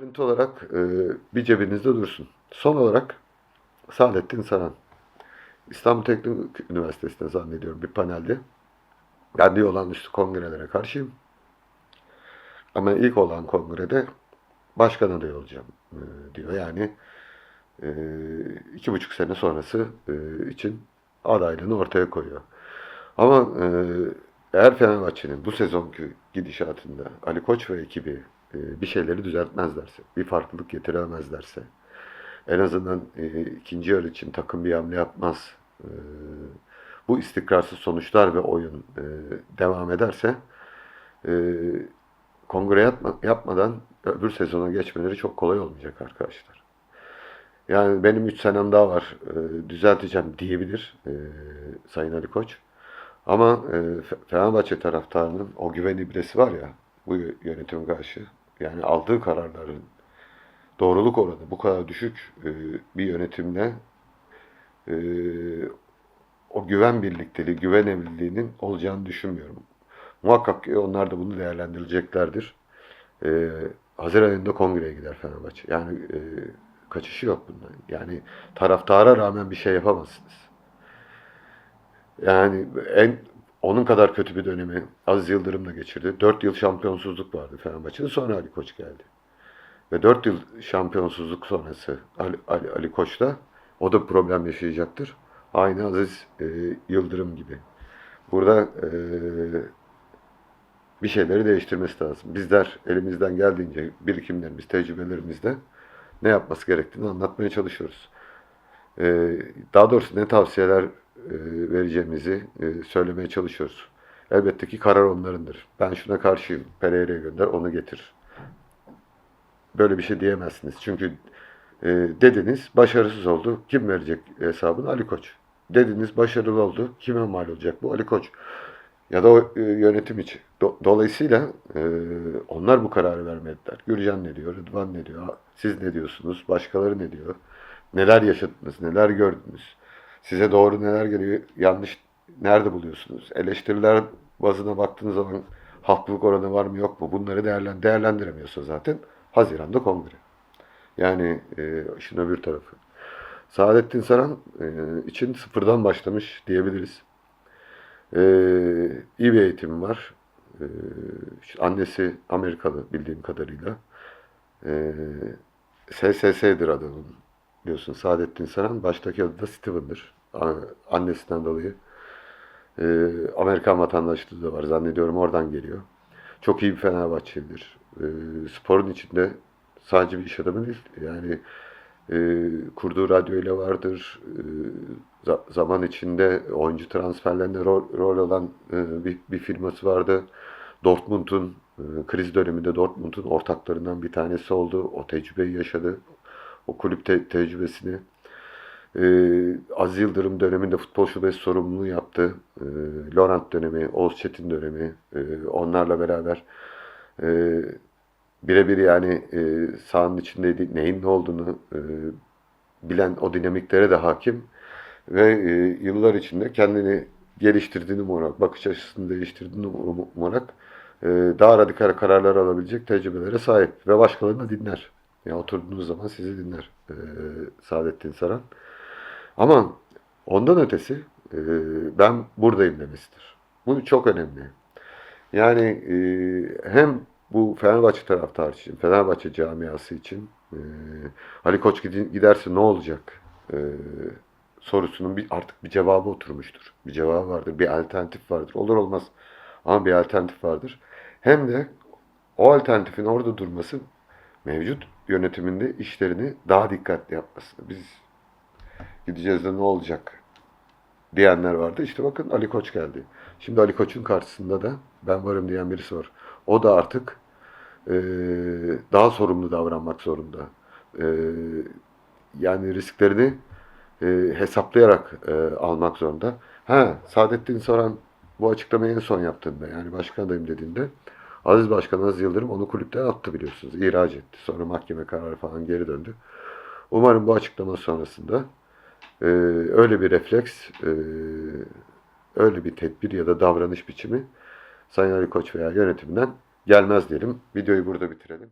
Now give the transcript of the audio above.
Ayrıntı olarak e, bir cebinizde dursun. Son olarak Saadettin Saran. İstanbul Teknik Üniversitesi'nde zannediyorum bir panelde. Ben diyor olağanüstü kongrelere karşıyım. Ama ilk olan kongrede başkan adayı olacağım e, diyor. Yani e, iki buçuk sene sonrası e, için adaylığını ortaya koyuyor. Ama e, eğer Fenerbahçe'nin bu sezonki gidişatında Ali Koç ve ekibi bir şeyleri düzeltmezlerse, bir farklılık getiremezlerse, en azından e, ikinci yarı için takım bir hamle yapmaz, e, bu istikrarsız sonuçlar ve oyun e, devam ederse, e, kongre yapma, yapmadan öbür sezona geçmeleri çok kolay olmayacak arkadaşlar. Yani benim 3 senem daha var, e, düzelteceğim diyebilir e, Sayın Ali Koç. Ama e, Fe- Fenerbahçe taraftarının o güven ibresi var ya bu yö- yönetime karşı yani aldığı kararların doğruluk oranı bu kadar düşük e, bir yönetimle e, o güven birlikteliği, güven evliliğinin olacağını düşünmüyorum. Muhakkak ki onlar da bunu değerlendireceklerdir. E, Haziran ayında kongreye gider Fenerbahçe. Yani e, kaçışı yok bundan. Yani taraftara rağmen bir şey yapamazsınız. Yani en onun kadar kötü bir dönemi Aziz Yıldırım'la geçirdi. 4 yıl şampiyonsuzluk vardı Fenerbahçe'de. Sonra Ali Koç geldi. Ve 4 yıl şampiyonsuzluk sonrası Ali, Ali, Ali Koç'ta o da problem yaşayacaktır. Aynı Aziz e, Yıldırım gibi. Burada e, bir şeyleri değiştirmesi lazım. Bizler elimizden geldiğince birikimlerimiz, tecrübelerimizde ne yapması gerektiğini anlatmaya çalışıyoruz. Ee, daha doğrusu ne tavsiyeler e, vereceğimizi e, söylemeye çalışıyoruz. Elbette ki karar onlarındır. Ben şuna karşıyım. Pereira'ya gönder, onu getir. Böyle bir şey diyemezsiniz. Çünkü e, dediniz başarısız oldu. Kim verecek hesabını? Ali Koç. Dediniz başarılı oldu. Kime mal olacak bu? Ali Koç. Ya da o e, yönetim için. Do- dolayısıyla e, onlar bu kararı vermediler. Gürcan ne diyor? Rıdvan ne diyor? Siz ne diyorsunuz? Başkaları ne diyor? Neler yaşadınız? Neler gördünüz? Size doğru neler geliyor? Yanlış nerede buluyorsunuz? Eleştiriler bazına baktığınız zaman haklılık oranı var mı yok mu? Bunları değerlen değerlendiremiyorsa zaten Haziran'da kongre. Yani e, işin öbür tarafı. Saadettin Saran e, için sıfırdan başlamış diyebiliriz. E, iyi bir eğitim var. E, annesi Amerikalı bildiğim kadarıyla. E, SSS'dir adamın. Biliyorsun Saadettin Saran. Baştaki adı da Steven'dır. Annesinden dolayı. E, Amerikan vatandaşlığı da var. Zannediyorum oradan geliyor. Çok iyi bir Fenerbahçelidir. E, sporun içinde sadece bir iş adamı değil. Yani e, kurduğu radyo ile vardır. E, za- zaman içinde oyuncu transferlerinde rol, rol alan e, bir, bir firması vardı. Dortmund'un e, kriz döneminde Dortmund'un ortaklarından bir tanesi oldu. O tecrübeyi yaşadı. O kulüp te- tecrübesini. E, Aziz Yıldırım döneminde futbol şubesi sorumluluğu yaptı. E, Laurent dönemi, Oğuz Çetin dönemi e, onlarla beraber e, birebir yani e, sahanın içindeydi. Neyin ne olduğunu e, bilen o dinamiklere de hakim ve e, yıllar içinde kendini geliştirdiğini umarak, bakış açısını değiştirdiğini um- umarak e, daha radikal kararlar alabilecek tecrübelere sahip ve başkalarını dinler. Yani oturduğunuz zaman sizi dinler e, Saadettin Saran. Ama ondan ötesi e, ben buradayım demesidir. Bu çok önemli. Yani e, hem bu Fenerbahçe taraftarı için, Fenerbahçe camiası için e, Ali Koç giderse ne olacak e, sorusunun bir, artık bir cevabı oturmuştur. Bir cevabı vardır, bir alternatif vardır. Olur olmaz ama bir alternatif vardır. Hem de o alternatifin orada durması mevcut yönetiminde işlerini daha dikkatli yapması. Biz gideceğiz de ne olacak diyenler vardı. İşte bakın Ali Koç geldi. Şimdi Ali Koç'un karşısında da ben varım diyen birisi var. O da artık e, daha sorumlu davranmak zorunda. E, yani risklerini e, hesaplayarak e, almak zorunda. Ha, Saadettin Saran bu açıklamayı en son yaptığında yani başkan dediğinde Aziz Başkan Aziz Yıldırım onu kulüpten attı biliyorsunuz. İhraç etti. Sonra mahkeme kararı falan geri döndü. Umarım bu açıklama sonrasında e, öyle bir refleks, e, öyle bir tedbir ya da davranış biçimi Sayın Ali Koç veya yönetiminden gelmez diyelim. Videoyu burada bitirelim.